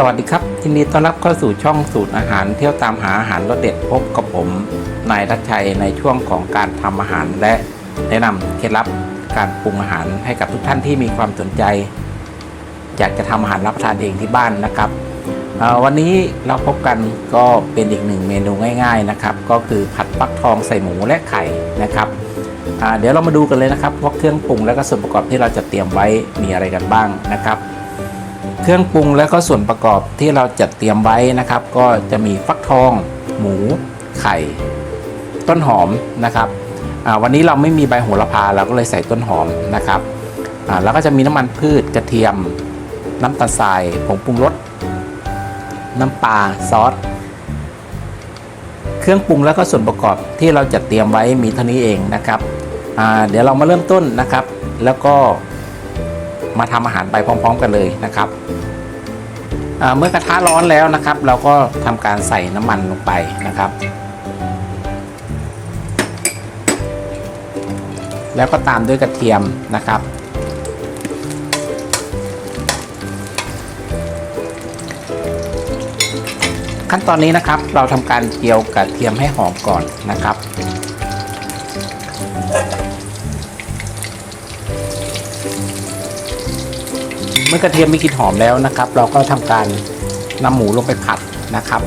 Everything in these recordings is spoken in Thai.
สวัสดีครับยินดีต้อนรับเข้าสู่ช่องสูตรอาหารเที่ยวตามหาอาหารรสเด็ดพบกับผมนายรัชชัยในช่วงของการทำอาหาร และแนะนำเคล็ดลับการปรุงอาหารให้กับทุกท่านที่มีความสนใจ อยากจะทำอาหารรับประทานเองที่บ้านนะครับวันนี้เราพบกันก็เป็นอีกหนึ่งเมนูง่าย ๆนะครับ ก็คือผัดฟักทองใส่หมูและไข่นะครับเดี๋ยวเรามาดูกันเลยนะครับว่าเครื่องปรุงและก็ส่วนประกอบที่เราจะเตรียมไว้มีอะไรกันบ้างนะครับ เครื่องปรุงและก็ส่วนประกอบที่เราจัดเตรียมไว้นะครับ ก็จะมีฟักทอง หมู ไข่ ต้นหอมนะครับวันนี้เราไม่มีใบโหระพาเราก็เลยใส่ต้นหอมนะครับแล้วก็จะมีน้ำมันพืชกระเทียม น้ำตาลทรายผงปรุงรสน้ำปลาซอสเครื่องปรุงแล้วก็ส่วนประกอบที่เราจัดเตรียมไว้มีเท่านี้เองนะครับเดี๋ยวเรามาเริ่มต้นนะครับ แล้วก็ มาทำอาหารไปพร้อม ๆ กันเลยนะครับเมื่อกระทะร้อนแล้วนะครับ เราก็ทำการใส่น้ำมันลงไปนะครับ แล้วก็ตามด้วยกระเทียมนะครับขั้นตอนนี้นะครับเราทำการเจียวกระเทียมให้หอมก่อนนะครับ เมื่อกระเทียมมีกลิ่นหอมแล้วนะครับ เราก็ทำการนำหมูลงไปผัดนะครับ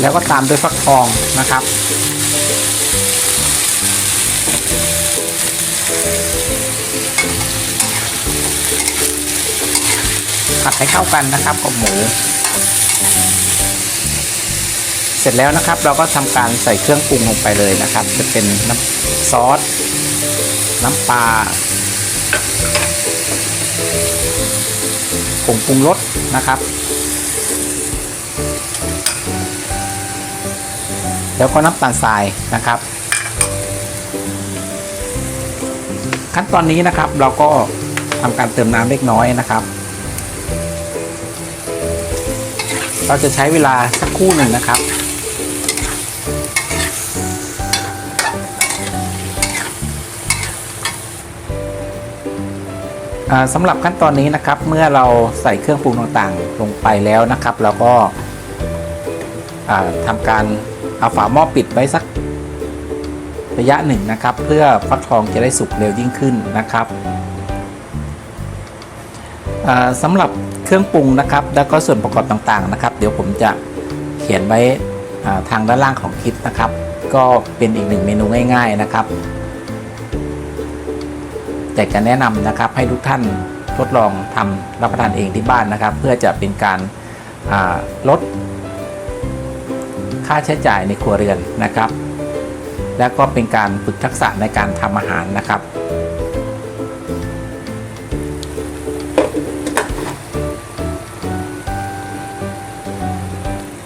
แล้วก็ตามด้วยฟักทองนะครับ ผัดให้เข้ากันนะครับกับหมู เสร็จแล้วนะครับ เราก็ทำการใส่เครื่องปรุงลงไปเลยนะครับ จะเป็นน้ำซอส น้ำปลาผงปรุงรสนะครับ แล้วก็น้ำตาลทรายนะครับ ขั้นตอนนี้นะครับเราก็ทำการเติมน้ำเล็กน้อยนะครับ เราจะใช้เวลาสักครู่หนึ่งนะครับสำหรับขั้นตอนนี้นะครับเมื่อเราใส่เครื่องปรุงต่างๆ ลงไปแล้วนะครับ เราก็ทำการ เอาฝาหม้อปิดไว้สักระยะหนึ่งนะครับ เพื่อฟักทองจะได้สุกเร็วยิ่งขึ้นนะครับสำหรับเครื่องปรุงนะครับ แล้วก็ส่วนประกอบต่างๆนะครับ เดี๋ยวผมจะเขียนไว้ทางด้านล่างของคลิปนะครับ ก็เป็นอีกหนึ่งเมนูง่าย ๆนะครับแต่จะแนะนำนะครับให้ทุกท่านทดลองทำรับประทานเองที่บ้านนะครับ เพื่อจะเป็นการลด ค่าใช้จ่ายในครัวเรือนนะครับ และก็เป็นการฝึกทักษะในการทำอาหารนะครับ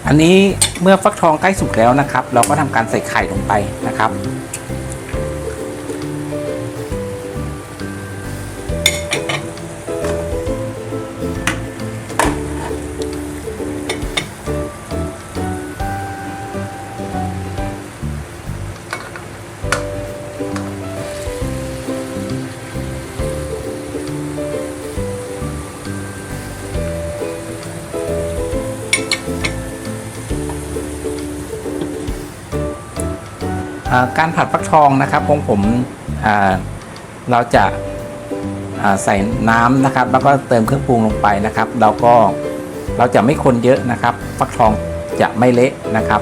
อันนี้เมื่อฟักทองใกล้สุกแล้วนะครับ เราก็ทำการใส่ไข่ลงไปนะครับ การผัดฟักทองนะครับของผมเราจะใส่น้ำนะครับ แล้วก็เติมเครื่องปรุงลงไปนะครับ เราก็เราจะไม่คนเยอะนะครับ ฟักทองจะไม่เละนะครับ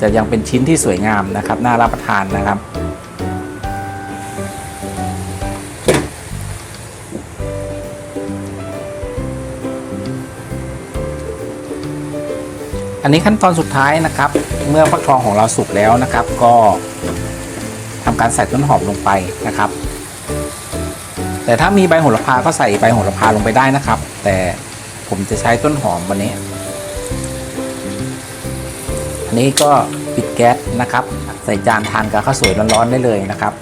จะยังเป็นชิ้นที่สวยงามนะครับ น่ารับประทานนะครับอันนี้ขั้นตอนสุดท้ายนะครับ เมื่อฟักทองของเราสุกแล้วนะครับ ก็ทำการใส่ต้นหอมลงไปนะครับ แต่ถ้ามีใบโหระพาก็ใส่ใบโหระพาลงไปได้นะครับ แต่ผผมจะใช้ต้นหอมวันนี้อันนี้ก็ปิดแก๊สนะครับ ใส่จานทานกับข้าวสวยร้อนๆได้เลยนะครับ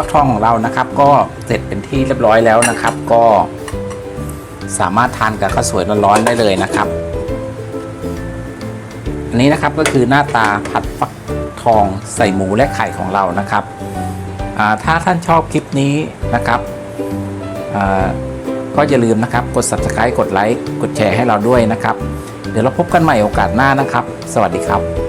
ฟักทองของเรานะครับ ก็เสร็จเป็นที่เรียบร้อยแล้วนะครับ ก็สามารถทานกับข้าวสวยร้อนๆได้เลยนะครับ อันนี้นะครับก็คือหน้าตาผัดฟักทองใส่หมูและไข่ของเรานะครับถ้าท่านชอบคลิปนี้นะครับก็อย่าลืมนะครับกด subscribe กดไลค์กดแชร์ให้เราด้วยนะครับ เดี๋ยวเราพบกันใหม่โอกาสหน้านะครับ สวัสดีครับ